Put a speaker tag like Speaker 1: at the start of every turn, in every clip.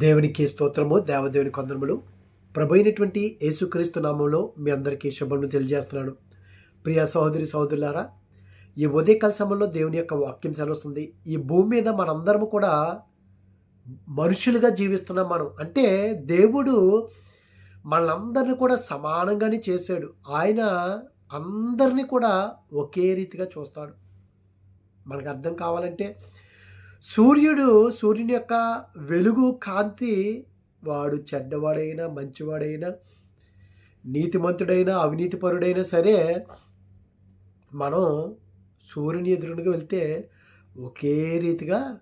Speaker 1: దేవునికి స్తోత్రము దేవదేవుని కొందరములు. ప్రభు అయినటువంటి యేసుక్రీస్తు నామంలో మీ అందరికీ శుభములు తెలియజేస్తున్నాను. ప్రియ సహోదరి సహోదరులారా ఈ ఉదయకాల సమయంలో దేవుని యొక్క వాక్యం సెలవుస్తుంది. ఈ భూమి మీద మనందరము కూడా మనుషులుగా జీవిస్తున్నాం మనం. అంటే దేవుడు మనందరిని కూడా సమానంగానే చేశాడు. ఆయన అందరినీ కూడా ఒకే రీతిగా చూస్తాడు. మనకు అర్థం కావాలంటే సూర్యుడు సూర్యుని యొక్క వెలుగు కాంతి వాడు చెడ్డవాడైనా మంచివాడైనా నీతిమంతుడైనా అవినీతిపరుడైనా సరే మనం సూర్యుని ఎదురుగా వెళ్తే ఒకే రీతిగా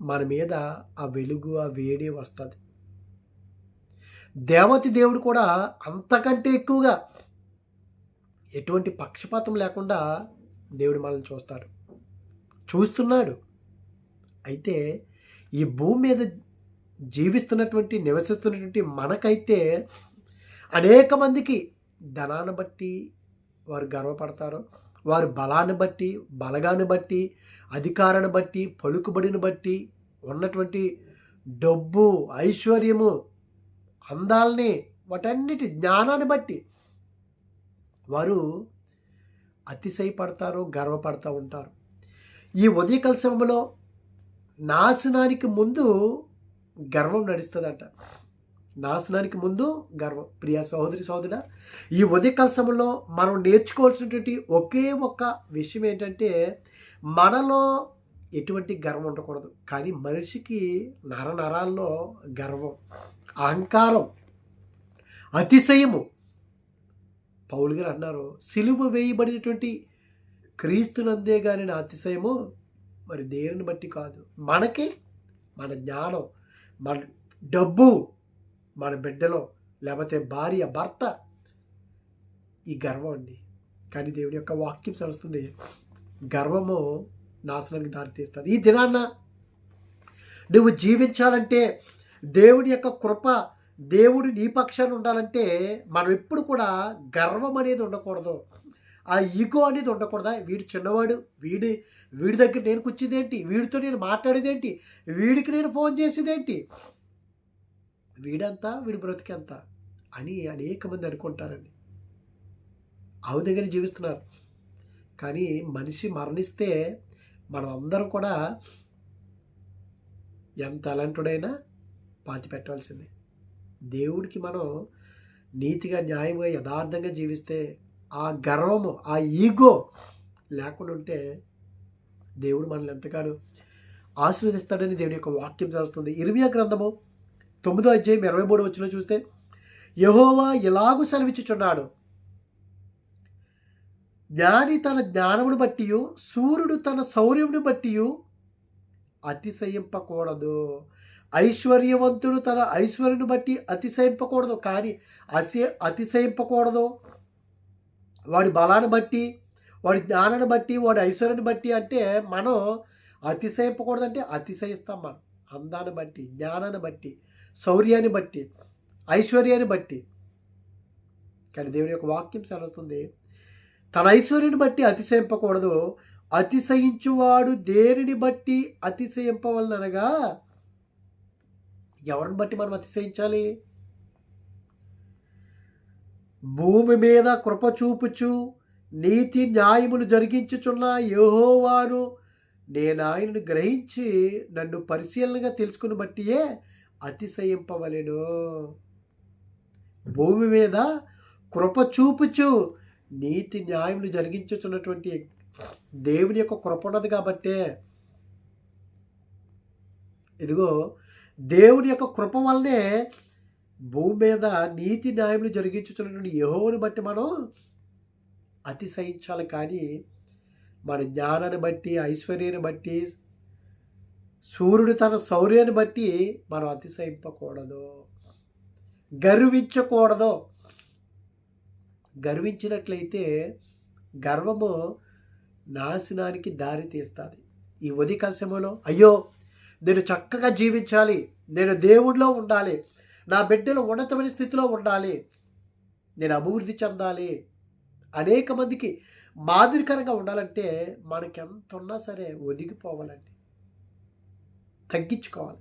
Speaker 1: మన మీద ఆ వెలుగు ఆ వేడి వస్తుంది. దేవతి దేవుడు కూడా అంతకంటే ఎక్కువగా ఎటువంటి పక్షపాతం లేకుండా దేవుడు మనల్ని చూస్తాడు. చూస్తున్నాడు. అయితే ఈ భూమి మీద జీవిస్తున్నటువంటి నివసిస్తున్నటువంటి మనకైతే అనేక మందికి ధనాన్ని బట్టి వారు గర్వపడతారు. వారు బలాన్ని బట్టి బలగాన్ని బట్టి అధికారాన్ని బట్టి పలుకుబడిని బట్టి ఉన్నటువంటి డబ్బు ఐశ్వర్యము అందాల్ని వాటన్నిటి జ్ఞానాన్ని బట్టి వారు అతిశయపడతారు గర్వపడతా ఉంటారు. ఈ ఉదయకాల సమయంలో నాశనానికి ముందు గర్వం నడుస్తుందట. నాశనానికి ముందు గర్వం. ప్రియ సహోదరి సోదరుడ ఈ ఉదయకాల సమయంలో మనం నేర్చుకోవాల్సినటువంటి ఒకే ఒక్క విషయం ఏంటంటే మనలో ఎటువంటి గర్వం ఉండకూడదు. కానీ మనిషికి నర నరాల్లో గర్వం అహంకారం అతిశయము. పౌలు గారు అన్నారు సిలువ వేయబడినటువంటి క్రీస్తునందే కానీ నా అతిశయము మరి దేనిని బట్టి కాదు? మనకి మన జ్ఞానం మన డబ్బు మన బిడ్డలో లేకపోతే భార్య భర్త ఈ గర్వం అండి. కానీ దేవుని యొక్క వాక్యం సరుస్తుంది గర్వము నాశనానికి దారితీస్తుంది. ఈ దినాన్న నువ్వు జీవించాలంటే దేవుని యొక్క కృప దేవుడు నీ పక్షాన్ని ఉండాలంటే మనం ఎప్పుడు కూడా గర్వం అనేది ఉండకూడదు. ఆ ఈగో అనేది ఉండకూడదా? వీడు చిన్నవాడు వీడి వీడి దగ్గర నేను కూర్చుందేంటి? వీడితో నేను మాట్లాడేదేంటి? వీడికి నేను ఫోన్ చేసేదేంటి? వీడంతా వీడి బ్రతికెంత అని అనేక మంది అనుకుంటారండి. ఆ దగ్గర జీవిస్తున్నారు. కానీ మనిషి మరణిస్తే మనం అందరం కూడా ఎంత అలాంటుడైనా పాతి పెట్టాల్సిందే దేవుడికి మనం నీతిగా న్యాయంగా యథార్థంగా జీవిస్తే ఆ గర్వము ఆ ఈగో లేకుండా ఉంటే దేవుడు మనల్ని ఎంతగానో ఆశీర్వదిస్తాడని దేవుని యొక్క వాక్యం చేస్తుంది ఇర్మియా గ్రంథము తొమ్మిదో అధ్యాయం ఇరవై మూడు వచ్చిన చూస్తే యహోవా ఎలాగూ సెలవిచ్చుచున్నాడు? జ్ఞాని తన జ్ఞానమును బట్టి సూర్యుడు తన శౌర్యమును బట్టి అతిశయింపకూడదు. ఐశ్వర్యవంతుడు తన ఐశ్వర్యను బట్టి అతిశయింపకూడదు. కానీ అసే అతిశయింపకూడదు. వాడి బలాన్ని బట్టి వాడి జ్ఞానాన్ని బట్టి వాడి ఐశ్వర్యాన్ని బట్టి అంటే మనం అతిశయింపకూడదంటే అతిశయిస్తాం మనం. అందాన్ని బట్టి జ్ఞానాన్ని బట్టి శౌర్యాన్ని బట్టి ఐశ్వర్యాన్ని బట్టి. కానీ దేవుని యొక్క వాక్యం సెలవుతుంది తన ఐశ్వర్యాన్ని బట్టి అతిశయింపకూడదు. అతిశయించువాడు దేనిని బట్టి అతిశయింపవలనగా ఎవరిని బట్టి మనం అతిశయించాలి? భూమి మీద కృప చూపుచు నీతి న్యాయములు జరిగించుచున్న యహోవాను నేను ఆయనను గ్రహించి నన్ను పరిశీలనగా తెలుసుకుని బట్టియే అతిశయింపవలెను. భూమి మీద కృప చూపుచు నీతి న్యాయములు జరిగించుచున్నటువంటి దేవుని యొక్క కృప ఉన్నది కాబట్టే ఇదిగో దేవుని యొక్క కృప వల్లనే భూమి మీద నీతి న్యాయములు జరిగించుతున్నటువంటి యహోవుని బట్టి మనం అతిశయించాలి. కానీ మన జ్ఞానాన్ని బట్టి ఐశ్వర్యాన్ని బట్టి సూర్యుడు తన శౌర్యాన్ని బట్టి మనం అతిశయింపకూడదు. గర్వించకూడదు. గర్వించినట్లయితే గర్వము నాశనానికి దారి తీస్తుంది. ఈ ఉదయకాల సమయంలో అయ్యో నేను చక్కగా జీవించాలి. నేను దేవుడిలో ఉండాలి. నా బిడ్డలు ఉన్నతమైన స్థితిలో ఉండాలి. నేను అభివృద్ధి చెందాలి. అనేక మందికి మాదిరికరంగా ఉండాలంటే మనకి ఎంత ఉన్నా సరే ఒదిగిపోవాలండి. తగ్గించుకోవాలి.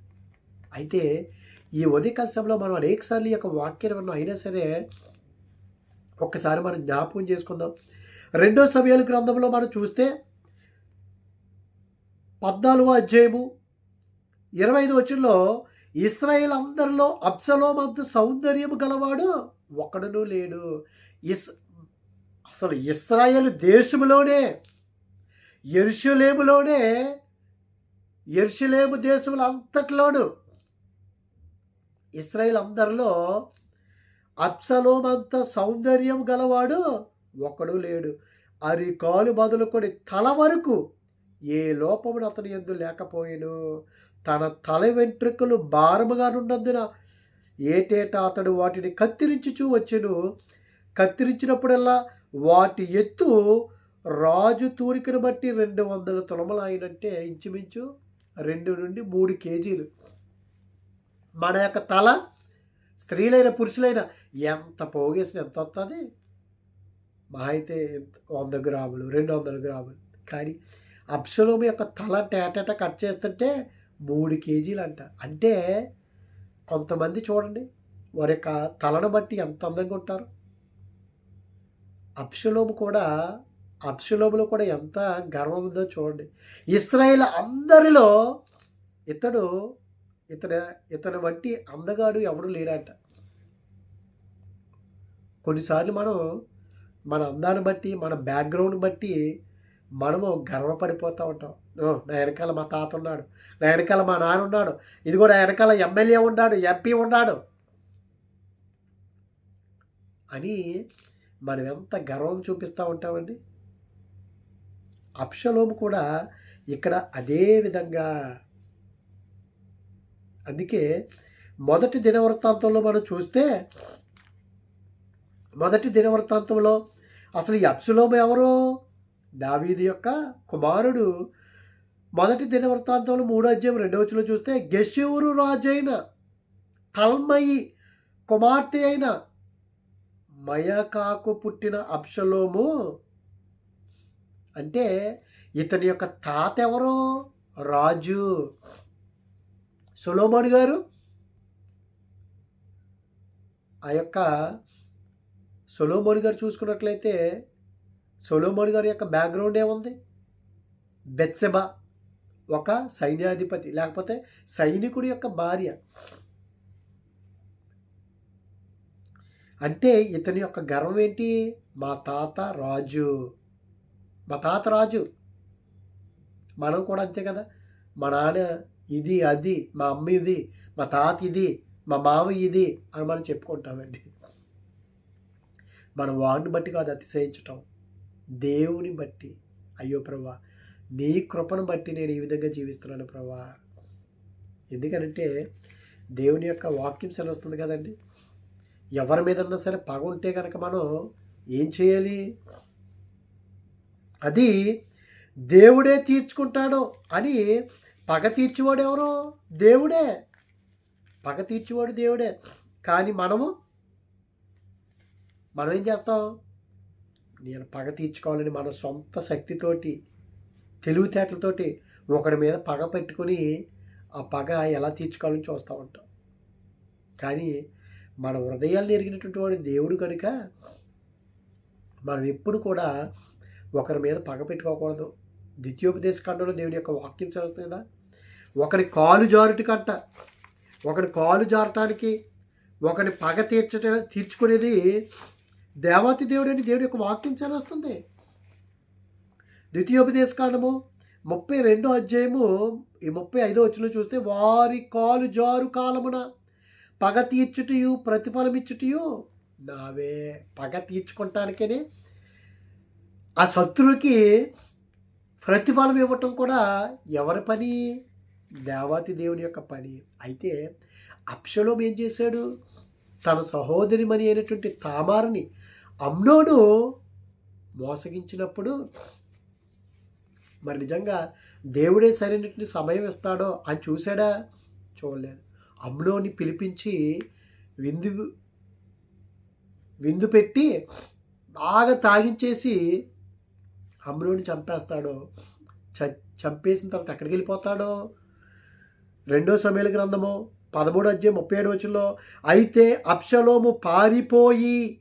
Speaker 1: అయితే ఈ ఉదయకాల సమయంలో మనం అనేకసార్లు ఈ యొక్క వాక్యం మనం అయినా సరే ఒక్కసారి మనం జ్ఞాపకం చేసుకుందాం. రెండో సమయాల గ్రంథంలో మనం చూస్తే పద్నాలుగో అధ్యాయము ఇరవై ఐదు వచ్చంలో ఇస్రాయేల్ అందరిలో అబ్సలోం అంత సౌందర్యం గలవాడు ఒకడనూ లేడు. ఇస్ అసలు ఇస్రాయేల్ దేశంలోనే ఎరుషులేములోనే ఎరుషులేము దేశంలో అంతట్లోను ఇస్రాయేల్ అందరిలో అప్సలోమంత అంత సౌందర్యం గలవాడు ఒక్కడు లేడు. అరికాలు మొదలుకొని తల వరకు ఏ లోపమును అతని ఎందు లేకపోయాను. తన తల వెంట్రుకలు భారముగానున్నందున ఏటేటా అతడు వాటిని కత్తిరించుచూ వచ్చెను. కత్తిరించినప్పుడల్లా వాటి ఎత్తు రాజు తూరికను బట్టి రెండు వందల తులమలాయినంటే ఇంచుమించు రెండు నుండి మూడు కేజీలు. మన యొక్క తల స్త్రీలైన పురుషులైన ఎంత పోగేసిన ఎంత వస్తుంది మా అయితే వంద గ్రాములు రెండు వందల గ్రాములు. కానీ అప్సలోమి యొక్క తల టేటట కట్ చేస్తుంటే మూడు కేజీలు అంట అంటే కొంతమంది చూడండి వారి యొక్క తలను బట్టి ఎంత అందంగా ఉంటారు. అప్షలోము కూడా అప్షలోములో కూడా ఎంత గర్వం ఉందో చూడండి. ఇస్రాయేల్ అందరిలో ఇతడు ఇతని ఇతని వంటి అందగాడు ఎవడు లేడంట. కొన్నిసార్లు మనం మన అందాన్ని బట్టి మన బ్యాక్గ్రౌండ్ బట్టి మనము గర్వపడిపోతూ ఉంటాం. నా వెనకాల మా తాత ఉన్నాడు. నా వెనకాల మా నాన్న ఉన్నాడు. ఇది కూడా వెనకాల ఎమ్మెల్యే ఉన్నాడు ఎంపీ ఉన్నాడు. అని మనం ఎంత గర్వం చూపిస్తూ ఉంటామండి? అప్షలోము కూడా ఇక్కడ అదే విధంగా. అందుకే మొదటి దినవృత్తాంతంలో మనం చూస్తే మొదటి దినవృత్తాంతంలో అసలు ఈ అప్సులోము ఎవరు? దావీది యొక్క కుమారుడు మొదటి దినవృత్తాంతంలో మూడో అధ్యాయం రెండవ వచనంలో చూస్తే గెషూరు రాజైన తల్మయి కుమార్తె అయిన మయకాకు పుట్టిన అప్షలోము అంటే ఇతని యొక్క తాత ఎవరు? రాజు. సొలోమోన్ గారు ఆ యొక్క సొలోమోన్ గారు చూసుకున్నట్లయితే సొలోమోన్ గారి యొక్క బ్యాక్గ్రౌండ్ ఏముంది? బెత్సెబా ఒక సైన్యాధిపతి లేకపోతే సైనికుడి యొక్క భార్య. అంటే ఇతని యొక్క గర్వం ఏంటి? మా తాత రాజు. మా తాత రాజు. మనం కూడా అంతే కదా? మా నాన్న ఇది అది మా అమ్మ ఇది మా తాత ఇది మా మామ ఇది అని మనం చెప్పుకుంటామండి. మన వాడిని బట్టి కాదు అతిశయించటం. దేవుని బట్టి. అయ్యో ప్రభా నీ కృపను బట్టి నేను ఈ విధంగా జీవిస్తున్నాను ప్రభా. ఎందుకనంటే దేవుని యొక్క వాక్యం సెలవుస్తుంది కదండి. ఎవరి మీద ఉన్నా సరే పగ ఉంటే కనుక మనం ఏం చేయాలి? అది దేవుడే తీర్చుకుంటాడు అని పగ తీర్చేవాడు ఎవరు? దేవుడే. పగ తీర్చేవాడు దేవుడే. కానీ మనము మనం ఏం చేస్తాం? నేను పగ తీర్చుకోవాలని మన సొంత శక్తితోటి తెలివితేటలతోటి ఒకడి మీద పగ పెట్టుకుని ఆ పగ ఎలా తీర్చుకోవాలని చూస్తూ ఉంటాం. కానీ మన హృదయాలు ఎరిగినటువంటి వాడు దేవుడు కనుక మనం ఎప్పుడు కూడా ఒకరి మీద పగ పెట్టుకోకూడదు. ద్వితీయోపదేశ ఖండంలో దేవుడి యొక్క వాక్యం చదువుతుంది కదా? ఒకరి కాలు జారుటి కంట ఒకరి కాలు జారటానికి ఒకరి పగ తీర్చ తీర్చుకునేది దేవాతి దేవుడు అని దేవుడి యొక్క వాక్యం వస్తుంది. ద్వితీయోపదేశ కాండము ముప్పై రెండో అధ్యాయము ఈ ముప్పై ఐదో వచ్చిన చూస్తే వారి కాలు జారు కాలమున పగ తీర్చుటయు ప్రతిఫలమిచ్చుటయు నావే. పగ తీర్చుకుంటానికనే ఆ శత్రువుకి ప్రతిఫలం ఇవ్వటం కూడా ఎవరి పని? దేవాతి దేవుని యొక్క పని. అయితే అప్షలోం ఏం చేశాడు? తన సహోదరిమణి అయినటువంటి తామారిని అమ్నోను మోసగించినప్పుడు మరి నిజంగా దేవుడే సరైనటువంటి సమయం ఇస్తాడో అని చూశాడా? చూడలేదు. అమ్నోని పిలిపించి విందు విందు పెట్టి బాగా తాగించేసి అమ్నోని చంపేస్తాడో. చ చంపేసిన తర్వాత ఎక్కడికి వెళ్ళిపోతాడో? రెండో సమయాల గ్రంథము పదమూడు అధ్యాయం ముప్పై ఏడు వచ్చంలో అయితే అప్షలోము పారిపోయి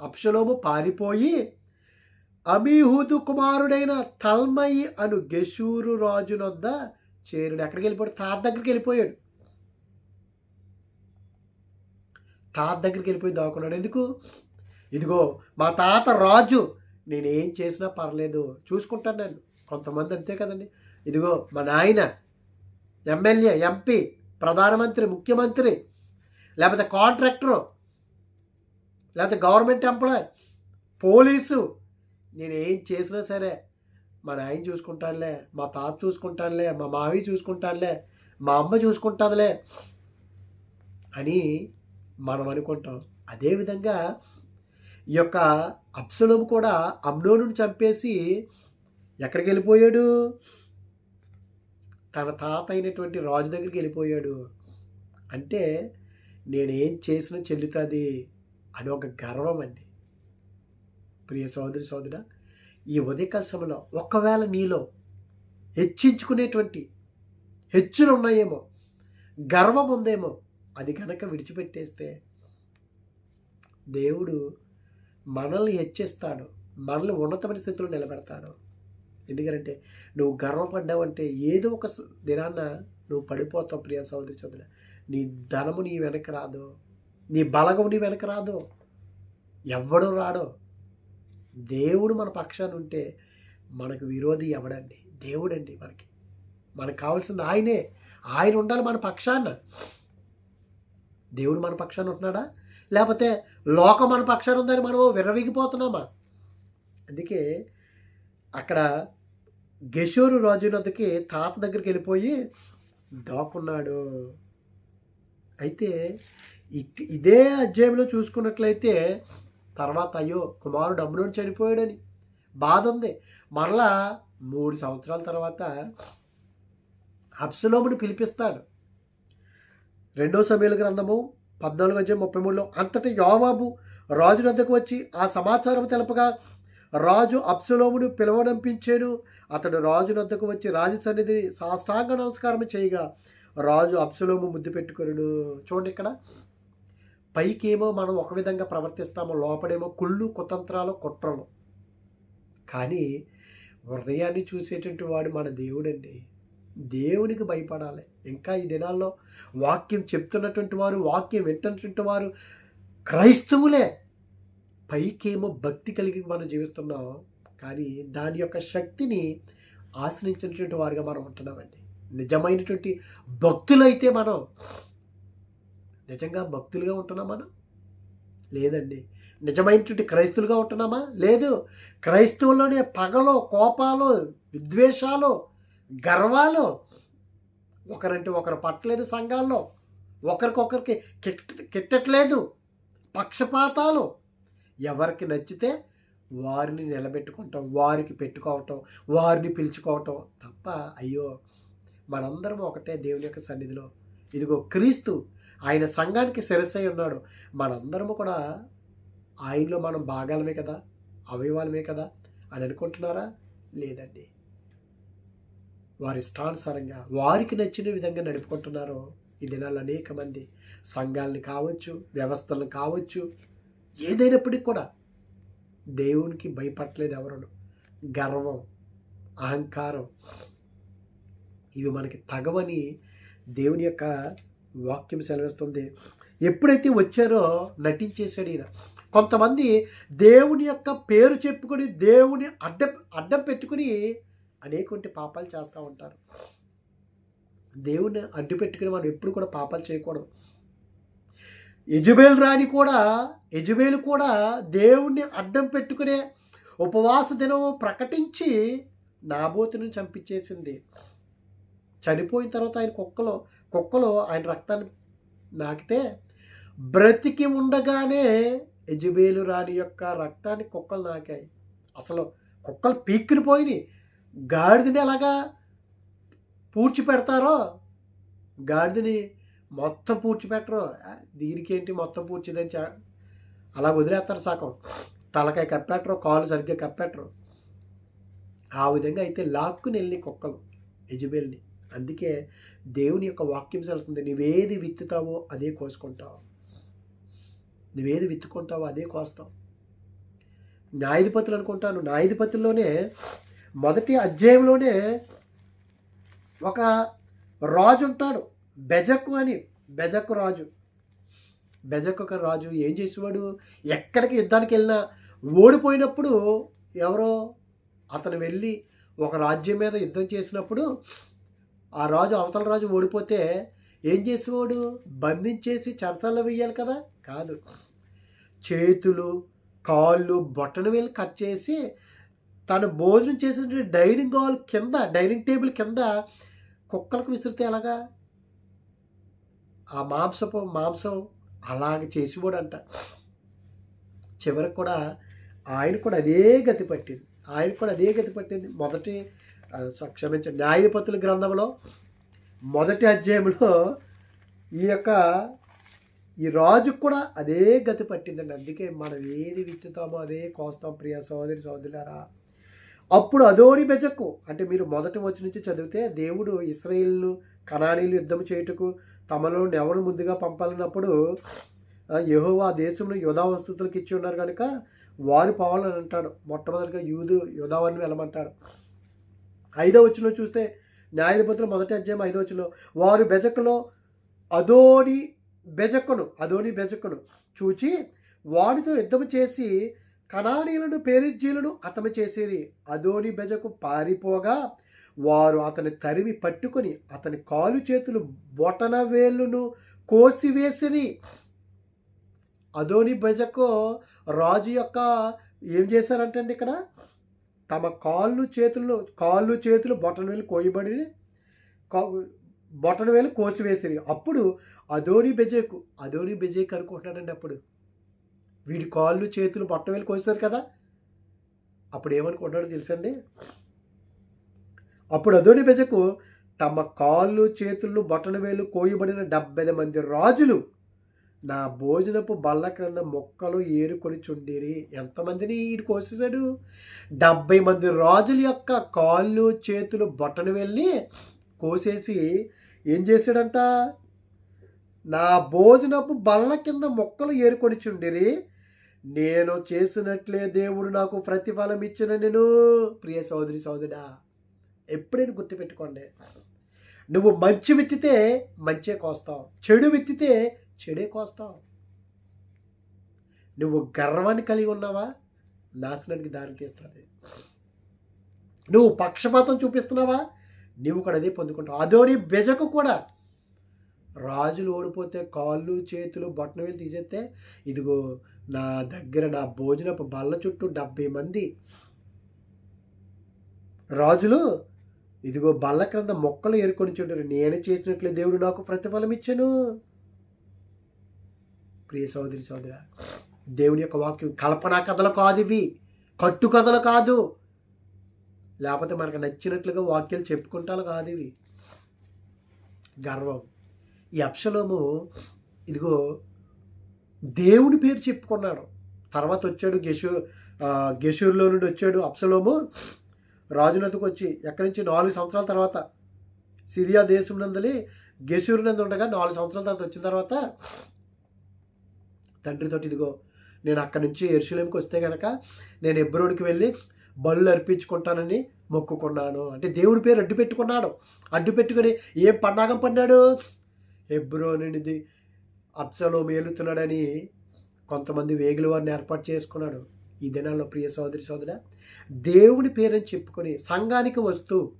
Speaker 1: అప్షలోము పారిపోయి అమీహూదు కుమారుడైన తల్మయి అను గెషూరు రాజునొద్ద చేరుడు. ఎక్కడికి వెళ్ళిపోయాడు? తాత దగ్గరికి వెళ్ళిపోయాడు. తాత దగ్గరికి వెళ్ళిపోయి దాక్కున్నాడు. ఎందుకు? ఇదిగో మా తాత రాజు నేనేం చేసినా పర్లేదు. చూసుకుంటాను నేను. కొంతమంది అంతే కదండి. ఇదిగో మా నాయన ఎమ్మెల్యే ఎంపీ ప్రధానమంత్రి ముఖ్యమంత్రి లేకపోతే కాంట్రాక్టరు లేకపోతే గవర్నమెంట్ ఎంప్లాయ్ పోలీసు. నేను ఏం చేసినా సరే మా నాయన చూసుకుంటానులే మా తాత చూసుకుంటానులే మా మావి చూసుకుంటానులే మా అమ్మ చూసుకుంటుందిలే అని మనం అనుకుంటాం. అదేవిధంగా ఈ యొక్క అప్సలం కూడా అమ్నోనుని చంపేసి ఎక్కడికి వెళ్ళిపోయాడు? తన తాత అయినటువంటి రాజు దగ్గరికి వెళ్ళిపోయాడు. అంటే నేనేం చేసినా చెల్లుతుంది. అని ఒక గర్వం అండి ప్రియ సోదరి సోదర ఈ ఉదయకాల సమయంలో ఒకవేళ నీలో హెచ్చించుకునేటువంటి హెచ్చులు ఉన్నాయేమో గర్వం ఉందేమో అది కనుక విడిచిపెట్టేస్తే దేవుడు మనల్ని హెచ్చిస్తాడు మనల్ని ఉన్నతమైన స్థితిలో నిలబెడతాడు. ఎందుకంటే నువ్వు గర్వపడ్డావంటే ఏదో ఒక దినాన దినాన్న నువ్వు పడిపోతావు ప్రియ సోదరి సోదరు నీ ధనము నీ వెనక రాదు. నీ బలగం నీ వెనక రాదు. ఎవ్వడు రాడు. దేవుడు మన పక్షాన ఉంటే మనకు విరోధి ఎవడండి? దేవుడండి మనకి. మనకు కావాల్సింది ఆయనే. ఆయన ఉండాలి మన పక్షాన. దేవుడు మన పక్షాన ఉంటున్నాడా? లేకపోతే లోకం మన పక్షాన ఉందని మనం విరవిగిపోతున్నామా అందుకే అక్కడ గెషూరు రాజు తాత దగ్గరికి వెళ్ళిపోయి దాక్కున్నాడు. అయితే ఇదే అధ్యాయంలో చూసుకున్నట్లయితే తర్వాత అయ్యో కుమారుడు డబ్బులోని చనిపోయాడని బాధ ఉంది. మరలా మూడు సంవత్సరాల తర్వాత అప్సలోముని పిలిపిస్తాడు. రెండో సమయాల గ్రంథము పద్నాలుగు అధ్యాయం ముప్పై మూడులో అంతటి యోవాబు రాజు వద్దకు వచ్చి ఆ సమాచారం తెలపగా రాజు అప్సలోమును పిలవడంపించాను. అతడు రాజు వద్దకు వచ్చి రాజు సన్నిధిని సాష్టాంగ నమస్కారం చేయగా రాజు అప్సలోము ముద్దు పెట్టుకున్నాడు. చూడండి ఇక్కడ. పైకేమో మనం ఒక విధంగా ప్రవర్తిస్తాము లోపడేమో కుళ్ళు కుతంత్రాలు కుట్రలు. కానీ హృదయాన్ని చూసేటువంటి వాడు మన దేవుడండి. దేవునికి భయపడాలి. ఇంకా ఈ దినాల్లో వాక్యం చెప్తున్నటువంటి వారు వాక్యం వింటున్నటువంటి వారు క్రైస్తవులే. పైకేమో భక్తి కలిగి మనం జీవిస్తున్నాం. కానీ దాని యొక్క శక్తిని ఆశ్రయించినటువంటి వారుగా మనం ఉంటున్నామండి. నిజమైనటువంటి భక్తులైతే మనం నిజంగా భక్తులుగా ఉంటున్నాం మనం? లేదండి. నిజమైనటువంటి క్రైస్తులుగా ఉంటున్నామా? లేదు. క్రైస్తవుల్లోనే పగలు కోపాలు విద్వేషాలు గర్వాలు ఒకరంటే ఒకరు పట్టలేదు సంఘాల్లో. ఒకరికొకరికి కిట్టట్లేదు. పక్షపాతాలు. ఎవరికి నచ్చితే వారిని నిలబెట్టుకుంటాం వారికి పెట్టుకోవటం వారిని పిలుచుకోవటం తప్ప అయ్యో మనందరం ఒకటే దేవుని యొక్క సన్నిధిలో. ఇదిగో క్రీస్తు ఆయన సంఘానికి శిరస్సై ఉన్నాడు. మనందరము కూడా ఆయనలో మనం భాగాలమే కదా? అవయవాలమే కదా? అని అనుకుంటున్నారా? లేదండి. వారి ఇష్టానుసారంగా వారికి నచ్చిన విధంగా నడుపుకుంటున్నారు ఈ దినాల్లో అనేక మంది. సంఘాలని కావచ్చు వ్యవస్థలను కావచ్చు ఏదైనప్పటికీ కూడా దేవునికి భయపడలేదు ఎవరును. గర్వం అహంకారం ఇవి మనకి తగవని దేవుని యొక్క వాక్యం సెలవిస్తుంది. ఎప్పుడైతే వచ్చారో నటించేశాడు ఈయన. కొంతమంది దేవుని యొక్క పేరు చెప్పుకొని దేవుని అడ్డం అడ్డం పెట్టుకుని అనేటువంటి పాపాలు చేస్తూ ఉంటారు. దేవుని అడ్డు పెట్టుకుని మనం ఎప్పుడు కూడా పాపాలు చేయకూడదు. యజుబేలు రాణి కూడా యజుబేలు కూడా దేవుణ్ణి అడ్డం పెట్టుకునే ఉపవాస దినం ప్రకటించి నాబోతును చంపించేసింది. చనిపోయిన తర్వాత ఆయన కుక్కలో కుక్కలో ఆయన రక్తాన్ని నాకితే బ్రతికి ఉండగానే యజుబేలు రాణి యొక్క రక్తాన్ని కుక్కలు నాకాయి. అసలు కుక్కలు పీక్కుని పోయినాయి గాడిదని ఎలాగా పూడ్చి పెడతారో? గాడిదని మొత్తం పూడ్చిపెట్టరు దీనికేంటి మొత్తం పూడ్చిదని అలా వదిలేస్తారు సగం. తలకాయ కప్పెట్టరు కాలు సరిగ్గా కప్పెట్టరు. ఆ విధంగా అయితే లాక్కుని వెళ్ళి కుక్కలు యజుబేల్ని. అందుకే దేవుని యొక్క వాక్యం సెలుస్తుంది నువ్వేది విత్తుతావో అదే కోసుకుంటావు. నువ్వేది విత్తుకుంటావో అదే కోస్తావు. న్యాయాధిపతులు అనుకుంటాను. న్యాయాధిపతుల్లోనే మొదటి అధ్యాయంలోనే ఒక రాజు ఉంటాడు. బెజక్కు అని బెజక్కు రాజు. బెజక్కు ఒక రాజు. ఏం చేసేవాడు? ఎక్కడికి యుద్ధానికి వెళ్ళినా ఓడిపోయినప్పుడు ఎవరో అతను వెళ్ళి ఒక రాజ్యం మీద యుద్ధం చేసినప్పుడు ఆ రాజు అవతల రాజు ఓడిపోతే ఏం చేసేవాడు? బంధించేసి చర్చల్లో వెయ్యాలి కదా? కాదు. చేతులు కాళ్ళు బొట్టను వేలు కట్ చేసి తను భోజనం చేసిన డైనింగ్ హాల్ కింద డైనింగ్ టేబుల్ కింద కుక్కలకు విసిరితే ఎలాగా? ఆ మాంసపు మాంసం అలాగ చేసిపోడంట చివరికి కూడా ఆయన కూడా అదే గతి పట్టింది. ఆయన కూడా అదే గతి పట్టింది. మొదటి ఆ, న్యాయపతుల గ్రంథంలో మొదటి అధ్యాయంలో ఈ యొక్క ఈ రాజుకు కూడా అదే గతి పట్టిందండి. అందుకే మనం ఏది విత్తుతామో అదే కోస్తాం. ప్రియ సోదరి సోదరులారా అప్పుడు అదోని బెజకు అంటే మీరు మొదటి వచ్చి నుంచి చదివితే దేవుడు ఇస్రాయిల్ను కణానీలు యుద్ధం చేయుటకు తమలో ఎవరు ముందుగా పంపాలన్నప్పుడు యహోవా ఆ దేశంలో యోధా వస్తుతులకు ఇచ్చి ఉన్నారు కనుక వారు పోవాలని అంటాడు. మొట్టమొదటిగా యూదు యోధావారిని వెళ్ళమంటాడు. ఐదో వచ్చిన చూస్తే న్యాయధిపతులు మొదటి అధ్యాయం ఐదో వచ్చిన వారు బెజకులో అదోని బెజక్కును అదోని బెజక్కును చూచి వాడితో యుద్ధం చేసి కణానీయులను పేరిజ్జీలను అతమ చేసేది అదోని బెజకు పారిపోగా వారు అతని తరిమి పట్టుకొని అతని కాలు చేతులు బొటన వేళ్ళును కోసివేసిరి. అదోని బెజకు రాజు యొక్క ఏం చేశారంటండి ఇక్కడ? తమ కాళ్ళు చేతులు కాళ్ళు చేతులు బొటనవేలు కోయబడి కా- వేలు కోసివేసిరి. అప్పుడు అదోని బెజేకు అదోని బెజేక్ అనుకుంటున్నాడండి అప్పుడు. వీడి కాళ్ళు చేతులు బొట్టవేలు కోసారు కదా. అప్పుడు ఏమనుకుంటున్నాడో తెలుసండి? అప్పుడు అదోని బెజకు తమ కాళ్ళు చేతులు బొటన వేలు కోయబడిన డెబ్బై మంది రాజులు నా భోజనపు బల్ల క్రింద మొక్కలు ఏరుకొని చుండిరి. ఎంతమందిని ఈడు కోసేశాడు? డెబ్బై మంది రాజుల యొక్క కాళ్ళు చేతులు బొట్టను వెళ్ళి కోసేసి ఏం చేశాడంట? నా భోజనపు బల్ల కింద మొక్కలు ఏరుకొని చుండిరి. నేను చేసినట్లే దేవుడు నాకు ప్రతిఫలం ఇచ్చిన నేను ప్రియ సోదరి సోదరుడా ఎప్పుడైనా గుర్తుపెట్టుకోండి. నువ్వు మంచి విత్తితే మంచే కోస్తావు చెడు విత్తితే చెడే కోస్తావు. నువ్వు గర్వాన్ని కలిగి ఉన్నావా? నాశనానికి దారి తీస్తుంది. నువ్వు పక్షపాతం చూపిస్తున్నావా? నువ్వు కూడా అదే పొందుకుంటావు. అదోని బెజకు కూడా. రాజులు ఓడిపోతే కాళ్ళు చేతులు బొట్టన వేలు తీసేస్తే ఇదిగో నా దగ్గర నా భోజనపు బల్ల చుట్టూ డెబ్బై మంది రాజులు ఇదిగో బల్ల క్రింద మొక్కలు ఏరుకొని చుంటారు నేను చేసినట్లే దేవుడు నాకు ప్రతిఫలం ఇచ్చాను. ప్రియ సోదరి సోదర దేవుని యొక్క వాక్యం కల్పనా కథలు కాదు ఇవి. కట్టు కథలు కాదు. లేకపోతే మనకు నచ్చినట్లుగా వాక్యాలు చెప్పుకుంటాలు కాదు ఇవి. గర్వం. ఈ అప్షలోము ఇదిగో దేవుని పేరు చెప్పుకున్నాడు. తర్వాత వచ్చాడు గెషూర్ గెషూర్లో నుండి వచ్చాడు అప్సలోము రాజులతకు వచ్చి ఎక్కడి నుంచి నాలుగు సంవత్సరాల తర్వాత సిరియా దేశం నందలి గెసూరు నందు ఉండగా నాలుగు సంవత్సరాల తర్వాత వచ్చిన తర్వాత తండ్రితోటి ఇదిగో నేను అక్కడి నుంచి ఎరుసలేంకి వస్తే కనుక నేను ఎబ్రోడికి వెళ్ళి బళ్ళు అర్పించుకుంటానని మొక్కుకున్నాను. అంటే దేవుడి పేరు అడ్డు పెట్టుకున్నాడు. అడ్డు పెట్టుకుని ఏం పన్నాగం పన్నాడు? ఎబ్రోనిది అప్సలో మేలుతున్నాడని కొంతమంది వేగుల వారిని ఏర్పాటు చేసుకున్నాడు. ఈ దినాల్లో ప్రియ సోదరి సోదర దేవుని పేరని చెప్పుకొని సంఘానికి వస్తూ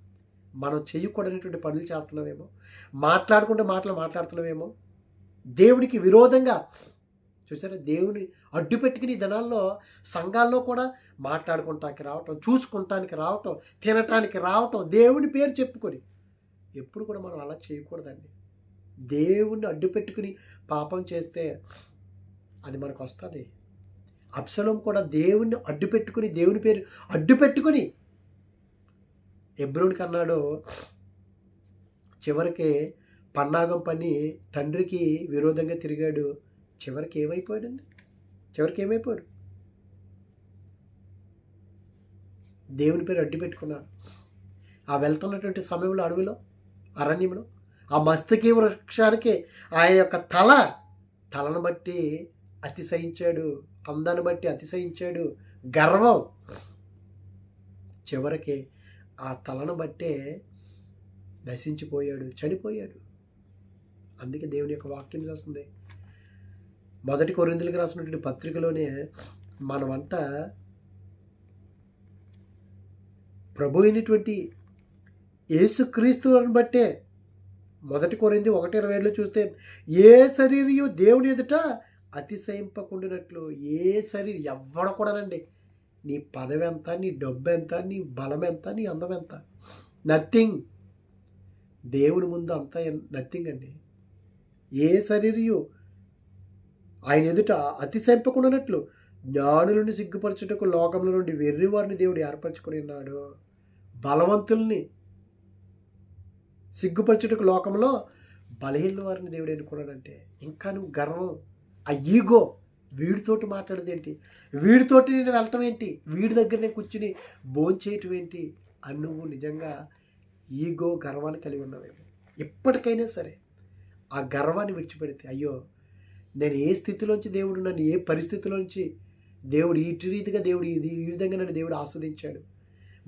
Speaker 1: మనం చేయకూడనటువంటి పనులు చేస్తున్నామేమో మాట్లాడుకుంటే మాటలు మాట్లాడుతున్నామేమో దేవునికి విరోధంగా చూసారా? దేవుని అడ్డు పెట్టుకుని ఈ దినాల్లో సంఘాల్లో కూడా మాట్లాడుకుంటానికి రావటం చూసుకుంటానికి రావటం తినటానికి రావటం దేవుని పేరు చెప్పుకొని ఎప్పుడు కూడా మనం అలా చేయకూడదండి. దేవుణ్ణి అడ్డు పెట్టుకుని పాపం చేస్తే అది మనకు వస్తుంది. అప్సలం కూడా దేవుణ్ణి అడ్డు పెట్టుకుని దేవుని పేరు అడ్డు పెట్టుకుని ఎబ్రోనికి అన్నాడు చివరికి పన్నాగం పని తండ్రికి విరోధంగా తిరిగాడు. చివరికి ఏమైపోయాడండి? చివరికి ఏమైపోయాడు? దేవుని పేరు అడ్డు పెట్టుకున్నాడు. ఆ వెళ్తున్నటువంటి సమయంలో అడవిలో అరణ్యంలో ఆ మస్తకి వృక్షానికి ఆయన యొక్క తల తలను బట్టి అతిశయించాడు. అందాన్ని బట్టి అతిశయించాడు. గర్వం. చివరికి ఆ తలను బట్టే నశించిపోయాడు చనిపోయాడు. అందుకే దేవుని యొక్క వాక్యం చేస్తుంది మొదటి కొరిందులకు రాసినటువంటి పత్రికలోనే మనమంట ప్రభు అయినటువంటి యేసుక్రీస్తులను బట్టే మొదటి కొరింది ఒకటి ఇరవై ఏళ్ళు చూస్తే ఏ శరీరయు దేవుని ఎదుట అతిశయింపకుండినట్లు ఏ శరీరం ఎవ్వడ కూడానండి. నీ పదవి ఎంత? నీ డబ్బు ఎంత? నీ బలం ఎంత? నీ అందం ఎంత? నథింగ్ దేవుని ముందు అంతా నథింగ్ అండి. ఏ శరీరయు ఆయన ఎదుట అతిశయింపకుండానట్లు జ్ఞానులను సిగ్గుపరచుటకు లోకంలో నుండి వెర్రివారిని దేవుడు ఏర్పరచుకుని ఉన్నాడు. బలవంతుల్ని సిగ్గుపరచుటకు లోకంలో బలహీన వారిని దేవుడు ఎన్నుకున్నాడంటే ఇంకా నువ్వు గర్వం ఆ ఈగో వీడితోటి మాట్లాడేది వీడితోటి నేను వెళ్ళటం ఏంటి? వీడి దగ్గరనే కూర్చుని భోంచేయటం ఏంటి? అని నువ్వు నిజంగా ఈగో గర్వాన్ని కలిగి ఉన్నావేమో. ఇప్పటికైనా సరే ఆ గర్వాన్ని విడిచిపెడితే అయ్యో నేను ఏ స్థితిలోంచి దేవుడు నన్ను ఏ పరిస్థితిలోంచి దేవుడు ఇటు రీతిగా దేవుడు ఇది ఈ విధంగా నన్ను దేవుడు ఆస్వాదించాడు?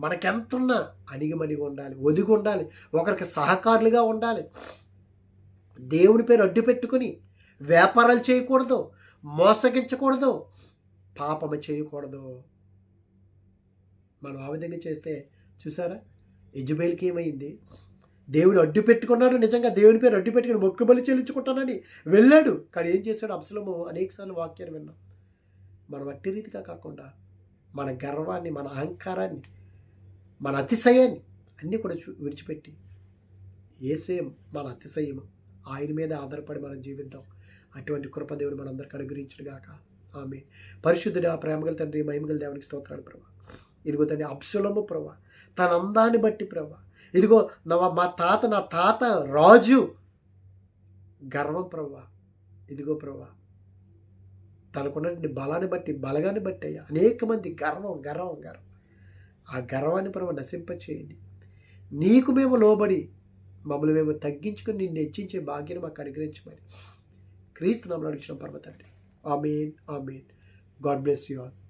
Speaker 1: మనకెంతున్నా అణిగిమణిగి ఉండాలి ఒదిగి ఉండాలి ఒకరికి సహకారులుగా ఉండాలి. దేవుని పేరు అడ్డు పెట్టుకుని వ్యాపారాలు చేయకూడదు మోసగించకూడదు పాపము చేయకూడదు. మనం ఆ విధంగా చేస్తే చూసారా? యజుబేల్కి ఏమైంది? దేవుడు అడ్డు పెట్టుకున్నాడు నిజంగా దేవుని పేరు అడ్డు పెట్టుకుని మొక్కుబలి చెల్లించుకుంటానని వెళ్ళాడు. కానీ ఏం చేశాడు? అప్సలము అనేకసార్లు వాక్యాన్ని విన్నాం. మనం అట్టి రీతిగా కాకుండా మన గర్వాన్ని మన అహంకారాన్ని మన అతిశయాన్ని అన్నీ కూడా చూ విడిచిపెట్టి ఏసేం మన అతిశయం ఆయన మీద ఆధారపడి మనం జీవిద్దాం. అటువంటి కృపదేవుడు మనందరికీ అనుగ్రహించుడుగాక ఆమె పరిశుద్ధుడు ఆ ప్రేమగల తండ్రి మహిమగల దేవునికి స్తోత్రాలు ప్రభా. ఇదిగో తండ్రి అప్సులము ప్రభా. తన అందాన్ని బట్టి ప్రభా. ఇదిగో నా మా తాత నా తాత రాజు గర్వం ప్రభా. ఇదిగో ప్రభా. తనకున్నటువంటి బలాన్ని బట్టి బలగాన్ని బట్టి అయ్యా అనేక మంది గర్వం గర్వం గర్వం. ఆ గర్వాన్ని ప్రభు నశింపచేయండి. నీకు మేము లోబడి మమ్మల్ని మేము తగ్గించుకొని నిన్ను హెచ్చించే భాగ్యం మాకు అనుగ్రహించమని. క్రీస్తు నామలు అడిగిన పర్వతండి. Amen amen. God bless you all.